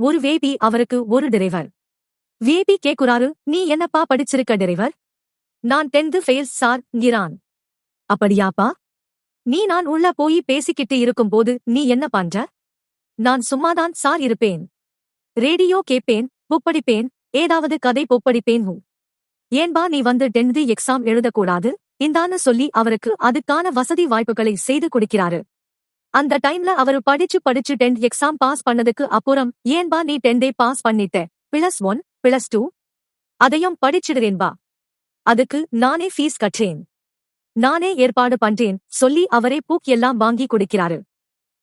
ஒரு வேபி அவருக்கு ஒரு டிரைவர். வேபி கேக்குறாரு நீ என்னப்பா படிச்சிருக்க டிரைவர்? நான் டென்த் ஃபெயில் சார் ங்கிறான் அப்படியாப்பா? நீ நான் உள்ள போய் பேசிக்கிட்டு இருக்கும்போது நீ என்ன பண்ற? நான் சும்மாதான் சார் இருப்பேன். ரேடியோ கேப்பேன் புப்படிப்பேன் ஏதாவது கதை பொப்படிப்பேன் ஹூ ஏன்பா நீ வந்து டென்த் எக்ஸாம் எழுதக்கூடாது? இந்தான்னு சொல்லி அவருக்கு அதுக்கான வசதி வாய்ப்புகளை செய்து கொடுக்கிறாரு. அந்த டைம்ல அவரு படிச்சு படிச்சு டென்த் எக்ஸாம் பாஸ் பண்ணதுக்கு அப்புறம் ஏன்பா நீ டென்தே பாஸ் பண்ணிட்ட? பிளஸ் ஒன் பிளஸ் டூ அதையும் படிச்சிடுறேன்பா அதுக்கு நானே ஃபீஸ் கட்டேன் நானே ஏற்பாடு பண்றேன் சொல்லி அவரே பூக் எல்லாம் வாங்கி கொடுக்கிறாரு.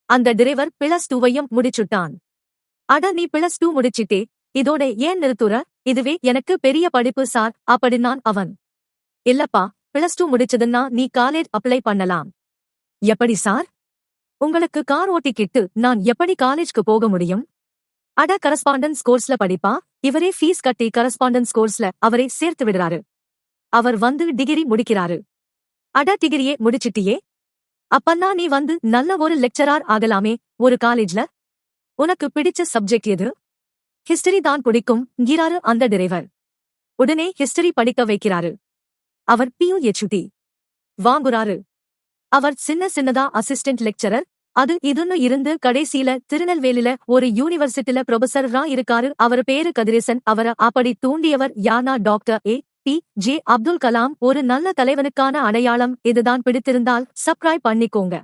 அந்த டிரைவர் பிளஸ் டூவையும் முடிச்சுட்டான். அட நீ பிளஸ் டூ முடிச்சிட்டே இதோட ஏன் நிறுத்துற? இதுவே எனக்கு பெரிய படிப்பு சார் அப்படின்னான் அவன். இல்லப்பா பிளஸ் டூ முடிச்சதுன்னா நீ காலேஜ் அப்ளை பண்ணலாம். எப்படி சார்? உங்களுக்கு கார் ஓட்டிக்கிட்டு நான் எப்படி காலேஜ்க்கு போக முடியும்? அட கரஸ்பாண்டன்ஸ் கோர்ஸ்ல படிப்பா? இவரே ஃபீஸ் கட்டி கரஸ்பாண்டன்ஸ் கோர்ஸ்ல அவரை சேர்த்து விடுறாரு. அவர் வந்து டிகிரி முடிக்கிறாரு. அட டிகிரியே முடிச்சிட்டியே? அப்பன்னா நீ வந்து நல்ல ஒரு லெக்சரார் ஆகலாமே ஒரு காலேஜ்ல? உனக்கு பிடிச்ச சப்ஜெக்ட் எது? ஹிஸ்டரி தான் பிடிக்கும் கீராரு அந்த டிரைவர் உடனே ஹிஸ்டரி படிக்க வைக்கிறாரு. அவர் பியூஎச்டி வாங்குறாரு. அவர் சின்ன சின்னதா அசிஸ்டன்ட் லெக்சரர் அது இதுன்னு இருந்து கடைசியில திருநெல்வேலில ஒரு யூனிவர்சிட்டில ப்ரொஃபசரா இருக்காரு. அவர் பேரு கதிரேசன். அவர அப்படி தூண்டியவர் யானா doctor A P J Abdul Kalam. ஒரு நல்ல தலைவனுக்கான அடையாளம் இதுதான். பிடித்திருந்தால் சப்ஸ்கிரைப் பண்ணிக்கோங்க.